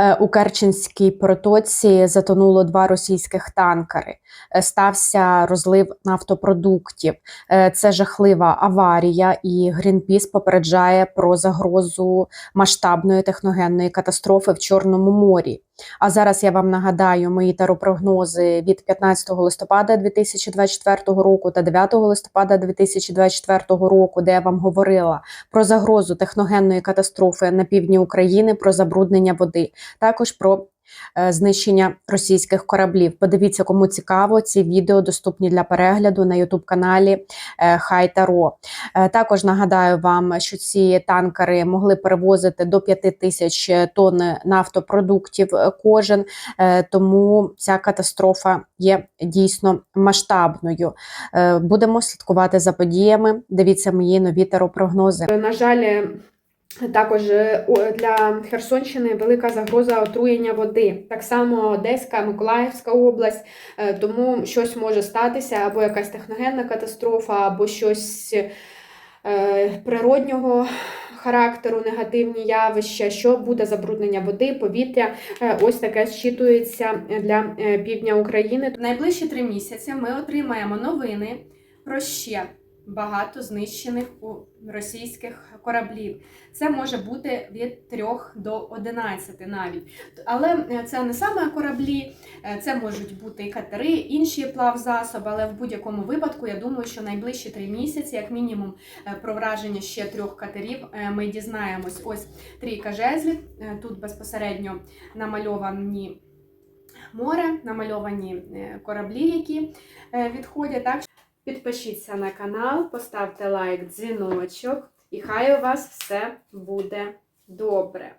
Е, У Керченській протоці затонуло два російських танкери. Е, Стався розлив нафтопродуктів. Е, Це жахлива аварія, і Грінпіс попереджає про загрозу масштабної техногенної катастрофи в Чорному морі. А зараз я вам нагадаю мої таропрогнози від 15 листопада 2024 року та 9 листопада 2024 року, де я вам говорила про загрозу техногенної катастрофи на півдні України, про забруднення води, також про знищення російських кораблів. Подивіться, кому цікаво, ці відео доступні для перегляду на youtube каналі Хай Таро. Е, Також нагадаю вам, що ці танкери могли перевозити до 5 тисяч тонн нафтопродуктів е, кожен, е, тому ця катастрофа є дійсно масштабною. Е, Будемо слідкувати за подіями. Дивіться мої нові теропрогнози. На жаль, також е, для Херсонщини велика загроза отруєння води. Так само Одеська, Миколаївська область, е, тому щось може статися, або якась техногенна катастрофа, або щось е, природнього характеру, негативні явища, що буде забруднення води, повітря. Ось таке зчитується для півдня України. Найближчі три місяці ми отримаємо новини про ще багато знищених у російських кораблів. Це може бути від 3 до 11 навіть. Але е, це не саме кораблі, е, це можуть бути і катери, інші плавзасоби, але в будь-якому випадку я думаю, що найближчі три місяці, як мінімум, е, про враження ще трьох катерів, ми дізнаємось. Ось трійка жезлів. Тут безпосередньо намальовані море, намальовані кораблі, які відходять. Так, підпишіться на канал, поставте лайк, дзвіночок, і хай у вас все буде добре.